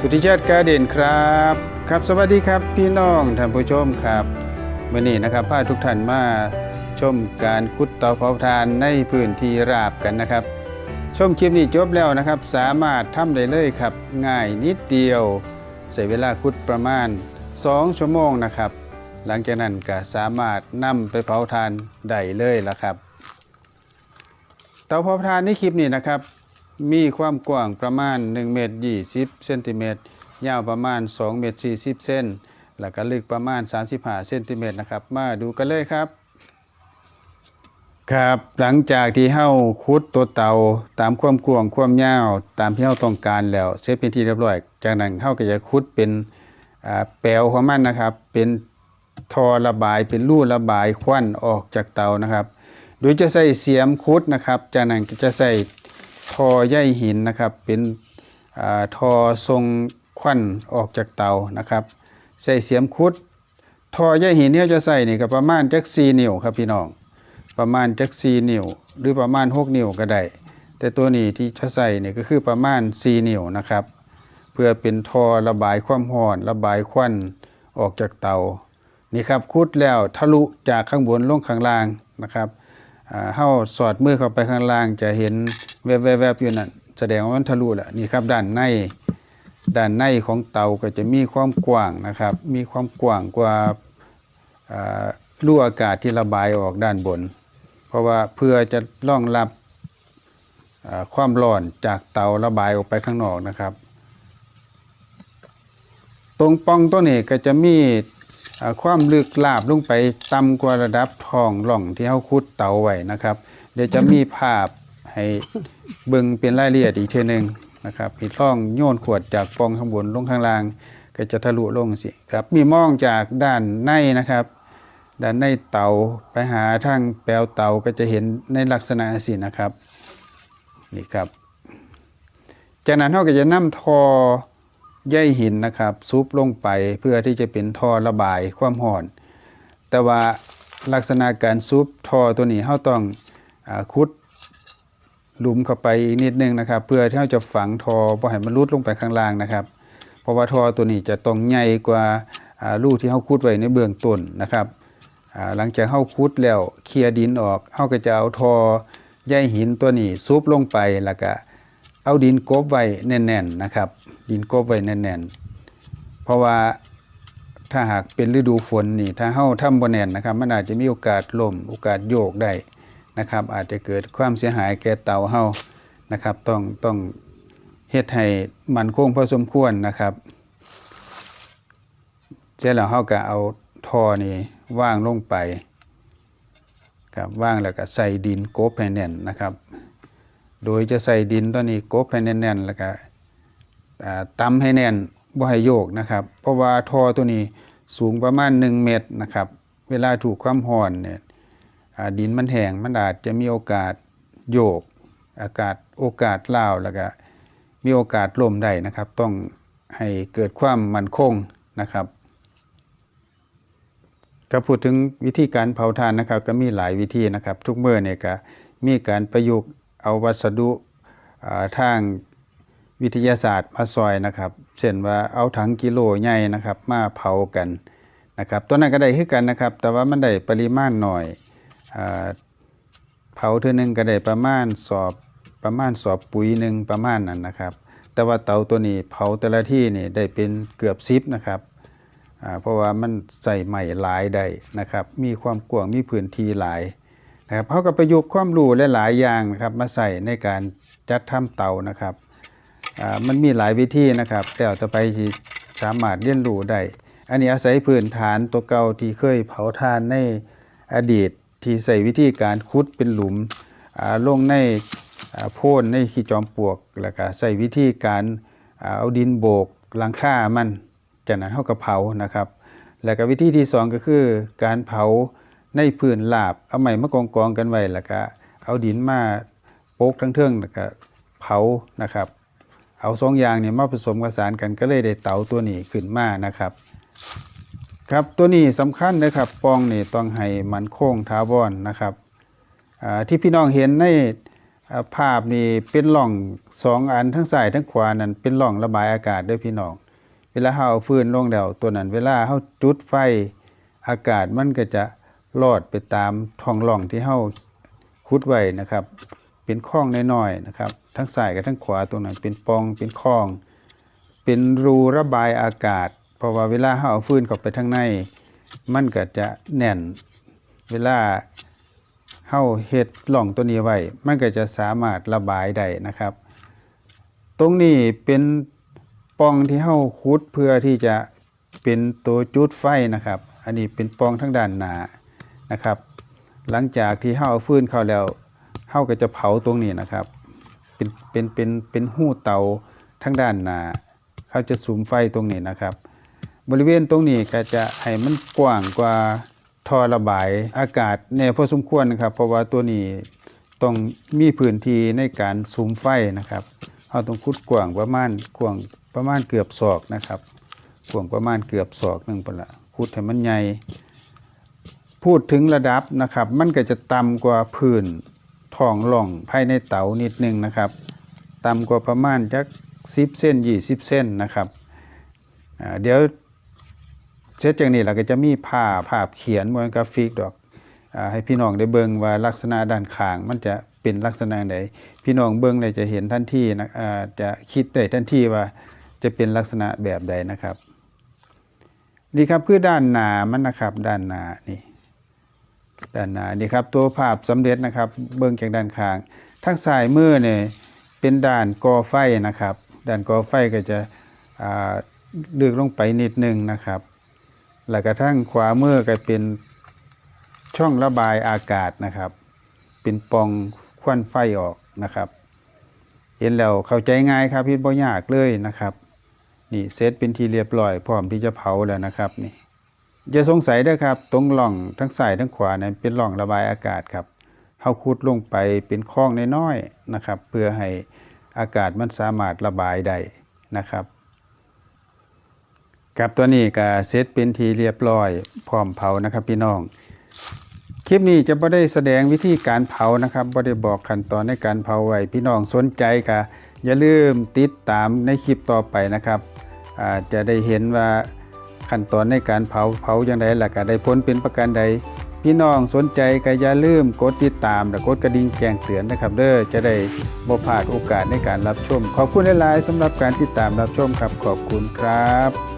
สุทธิชาติกาเด่นครับ ครับ สวัสดีครับพี่น้องท่านผู้ชมครับวันนี้นะครับพาทุกท่านมาชมการขุดเตาเผาถ่านในพื้นที่ราบกันนะครับ ชมคลิปนี้จบแล้วนะครับ สามารถทำได้เลยครับ ง่ายนิดเดียวใช้เวลาขุดประมาณ 2 ชั่วโมงนะครับ หลังจากนั้นก็สามารถนำไปเผาถ่านได้เลยละครับ เตาเผาถ่านในคลิปนี้นะครับ มีความกว้างประมาณ1เมตร20เซนติเมตรยาวประมาณ2เมตร40เซนแล้วก็ลึกประมาณ 35เซนติเมตรนะครับ มาดูกันเลยครับ ครับหลังจากที่เฮาขุดตัวเตาตามความกว้างความยาวตามที่เฮาต้องการแล้วเสร็จเป็นที่เรียบร้อยจากนั้นเฮาก็จะขุดเป็นแปลวของมันนะครับ เป็นทอระบายเป็นรูระบายควันออกจากเตานะครับ โดยจะใส่เสียมคุดนะครับ จากนั้นก็จะใส่ ทอใยหินนะครับ เป็นอทอทรงควันออกจากเตานะครับ ใส่เสียมคุดทอใยหินที่เราจะใส่นี่ก็ประมาณจักสี่นิ้วครับพี่น้องประมาณจักสี่นิ้วหรือประมาณหกนิ้วก็ได้ แต่ตัวนี้ที่จะใส่เนี่ยก็คือประมาณสี่นิ้วนะครับ เพื่อเป็นทอระบายความร้อน ระบายควันออกจากเตานี่ครับคุดแล้วทะลุจากข้างบนลงข้างล่างนะครับอ่าเฮาสอดมือเข้าไปข้างล่างจะเห็น แวบๆอยู่นั่นแสดงว่ามันทะลุแล้วนี่ครับด้านในด้านในของเตาก็จะมีความกว้างนะครับ มีความกว้างกว่าอ่ารูอากาศที่ระบายออกด้านบน เพราะว่าเพื่อจะรองรับความร้อนจากเตาระบายออกไปข้างนอกนะครับ ตรงป่องตัวนี้ก็จะมีความลึกลาบลงไปต่ำกว่าระดับท้องร่องที่เขาขุดเตาไว้นะครับ เดี๋ยวจะมีภาพ ให้เบิ่งเป็นรายละเอียดอีกเทีนึงนะครับพี่ท่องโยนขวดจากปองข้างบนลงข้างล่าง ก็จะทะลุลงสิครับ มีมองจากด้านในนะครับ ด้านในเตาไปหาทางแปลวเตาก็จะเห็นในลักษณะสินะครับนี่ครับ จากนั้นเราก็จะนำทอใยหินนะครับ ซุปลงไปเพื่อที่จะเป็นท่อระบายความร้อน แต่ว่าลักษณะการซุปท่อตัวนี้เราต้องอขุด หลุมเข้าไปอีกนิดนึงนะครับ เพื่อที่เราจะฝังทอบ่ให้มันรุดลงไปข้างล่างนะครับ เพราะว่าทอตัวนี้จะต้องใหญ่กว่าลูกที่เราขุดไว้ในเบื้องต้นนะครับหลังจากเราขุดแล้วเคลียดินออกเราก็จะเอาทอใยหินตัวนี้ซุปลงไปแล้วก็เอาดินกบไว้แน่นๆนะครับ ดินกบไว้แน่นๆ เพราะว่าถ้าหากเป็นฤดูฝนนี่ถ้าเฮาทำบ่แน่นนะครับ มันอาจจะมีโอกาสล่มโอกาสโยกได้ นะครับ อาจจะเกิดความเสียหายแก่เตาเฮานะครับ ต้องต้องเฮ็ดให้มันคงพอสมควรนะครับเสร็จแล้วเฮาก็เอาท่อนี่ว่างลงไปครับว่างแล้วก็ใส่ดินกบให้แน่นนะครับ โดยจะใส่ดินตัวนี้กบให้แน่นๆแล้วก็อ่าตำให้แน่นบ่ให้โยกนะครับ เพราะว่าท่อตัวนี้สูงประมาณ 1 เมตรนะครับ เวลาถูกความร้อนเนี่ย ดินมันแห้งมันอาจจะมีโอกาสโยก อากาศโอกาสล่าวแล้วก็มีโอกาสล่มได้นะครับ ต้องให้เกิดความมั่นคงนะครับก็พูดถึงวิธีการเผาถ่านนะครับ ก็มีหลายวิธีนะครับ ทุกเมื่อเนี่ยก็มีการประยุกต์เอาวัสดุทางวิทยาศาสตร์มาซอยนะครับเช่นว่าเอาถังกิโลใหญ่นะครับ มาเผากันนะครับตัวนั้นก็ได้คือกันนะครับ แต่ว่ามันได้ปริมาณหน่อย เผาเท่านึงก็ได้ประมาณสอบประมาณสอบปุ๋ยหนึ่งประมาณนั้นนะครับ แต่ว่าเตาตัวนี้เผาแต่ละที่นี่ได้เป็นเกือบซิปนะครับเพราะว่ามันใส่ใหม่หลายได้นะครับ มีความกว้างมีพื้นที่หลายนะครับเขาก็ประยุกต์ความรู้หลายๆอย่างนะครับมาใส่ในการจัดทำเตานะครับมันมีหลายวิธีนะครับ แต่ต่อไปที่สามารถเรียนรู้ได้อันนี้อาศัยพื้นฐานตัวเก่าที่เคยเผาทานในอดีต ที่ใส่วิธีการคุดเป็นหลุมอ่าลงในโพ่นในขี้จอมปลวกแล้วก็ใส่วิธีการเอาดินโบกลังค่ามันจากนั้นเขาก็เผานะครับ แล้วก็วิธีที่สองก็คือการเผาในพื้นลาบเอาไม้มากองกองกันไว้แล้วก็เอาดินมาโปกทั้งเทิงแล้วก็เผานะครับ เอาสองอย่างเนี่ยมาผสมผสานกันก็เลยได้เตาตัวนี้ขึ้นมานะครับ ครับตัวนี้สำคัญนะครับปองนี่ต้องให้มันโค้งทาวอนนะครับที่พี่น้องเห็นในภาพนี่เป็นร่องสองอันทั้งซ้ายทั้งขวานั่นเป็นร่องระบายอากาศด้อพี่น้องเวลาเฮาเอาฟืนลงแล้วตัวนั้นเวลาเฮาจุดไฟอากาศมันก็จะลอดไปตามท้องร่องที่เฮาขุดไว้นะครับ เป็นคลองน้อยๆนะครับ ทั้งซ้ายกับทั้งขวาตรงนั้นเป็นปองเป็นคลอง เป็นรูระบายอากาศ เพราะว่าเวลาเฮาเอาฟืนเข้าไปทางใน มันก็จะแน่น เวลาเฮาเฮ็ดหล่องตัวนี้ไว้ มันก็จะสามารถระบายได้นะครับ ตรงนี้เป็นปองที่เฮาขุดเพื่อที่จะเป็นตัวจุดไฟนะครับ อันนี้เป็นปองทางด้านหนานะครับ หลังจากที่เฮาเอาฟืนเข้าแล้วเฮาก็จะเผาตรงนี้นะครับ เป็นเป็นเป็นเป็นหู้เตาทางด้านหนาเขาจะสุมไฟตรงนี้นะครับ บริเวณตรงนี้ก็จะให้มันกว้างกว่าท่อระบายอากาศแน่พอสมควรนะครับ เพราะว่าตัวนี้ต้องมีพื้นที่ในการสุมไฟนะครับเราต้องขุดกว้างประมาณกว้างประมาณเกือบศอกนะครับกว้างประมาณเกือบศอกหนึ่งปนละขุดให้มันใหญ่พูดถึงระดับนะครับ มันก็จะต่ำกว่าพื้นท้องร่องภายในเตานิดนึงนะครับต่ำกว่าประมาณจัก10เส้น20เส้นนะครับเดี๋ยว เสร็จจากนี้เราก็จะมีภาพภาพเขียนบนกราฟิกดอกอให้พี่น้องได้เบิ่งว่าลักษณะด้านข้างมันจะเป็นลักษณะใดพี่น้องเบิ่งเลยจะเห็นทันทีนะจะคิดได้ทันทีว่าจะเป็นลักษณะแบบใดนะครับนี่ครับคือด้านหนามันนะครับด้านหน้านี่ด้านหน้านี่ครับตัวภาพสำเร็จนะครับเบื้องจากด้านข้างทางซ้ายมือเนี่ยเป็นด้านกอไฟนะครับด้านกอไฟก็จะอ่าลึกลงไปนิดนึงนะครับ แล้วก็ทั้งขวามือก็เป็นช่องระบายอากาศนะครับ เป็นปองควันไฟออกนะครับ เห็นแล้วเข้าใจง่ายครับพี่บ่ยากเลยนะครับ นี่เซตเป็นทีเรียบร้อย พร้อมที่จะเผาแล้วนะครับนี่อย่าสงสัยเด้ครับ ตรงหล่องทั้งซ้ายทั้งขวานั้นเป็นหล่องระบายอากาศครับเฮาขุดลงไปเป็นคลองน้อยๆนะครับ เพื่อให้อากาศมันสามารถระบายได้นะครับ กับตัวนี้ก็เซตเป็นทีเรียบร้อย พร้อมเผานะครับพี่น้อง คลิปนี้จะไม่ได้แสดงวิธีการเผานะครับไม่ได้บอกขั้นตอนในการเผาไว้พี่น้องสนใจก็อย่าลืมติดตามในคลิปต่อไปนะครับจะได้เห็นว่าขั้นตอนในการเผาเผาอย่างไรล่ะก็ได้ผลเป็นประการใด พี่น้องสนใจก็อย่าลืมกดติดตามและกดกระดิ่งแจ้งเตือนนะครับ เด้อจะได้บ่พลาดโอกาสในการรับชม ขอบคุณหลายๆสำหรับการติดตามรับชมครับขอบคุณครับ